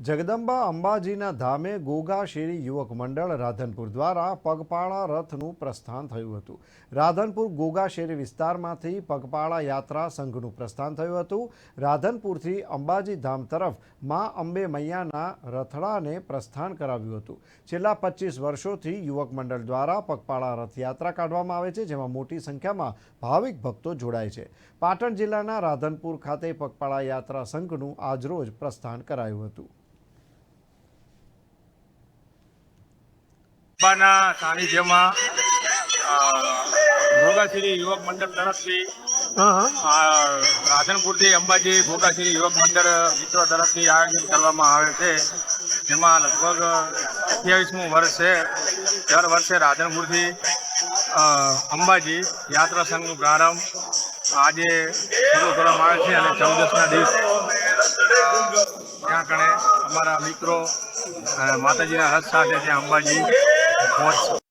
જગદંબા અંબાજીના ધામે ગોગા શેરી યુવક મંડળ રાધનપુર દ્વારા પગપાળા રથનું પ્રસ્થાન થયું હતું. રાધનપુર ગોગા શેરી વિસ્તારમાંથી પગપાળા યાત્રા સંઘનું પ્રસ્થાન થયું હતું. રાધનપુરથી અંબાજી ધામ તરફ મા અંબે મૈયાના રથડાને પ્રસ્થાન કરાવ્યું હતું. છેલ્લા પચીસ વર્ષોથી યુવક મંડળ દ્વારા પગપાળા રથયાત્રા કાઢવામાં આવે છે, જેમાં મોટી સંખ્યામાં ભાવિક ભક્તો જોડાય છે. પાટણ જિલ્લાના રાધનપુર ખાતે પગપાળા યાત્રા સંઘનું આજરોજ પ્રસ્થાન કરાયું હતું. બાના સાનિધ્યમાં ભોગાશ્રી યુવક મંડળ તરફથી રાધનપુરથી અંબાજી ભોગાશ્રી યુવક મંડળ મિત્રો તરફથી આયોજન કરવામાં આવે છે. જેમાં લગભગ અઠ્યાવીસમું વર્ષ છે. દર વર્ષે રાધનપુરથી અંબાજી યાત્રા સંઘનો પ્રારંભ આજે શરૂ કરવામાં આવે છે અને ચૌદસના દિવસ ત્યાં કણે અમારા મિત્રો માતાજીના રથ સાથે ત્યાં અંબાજી points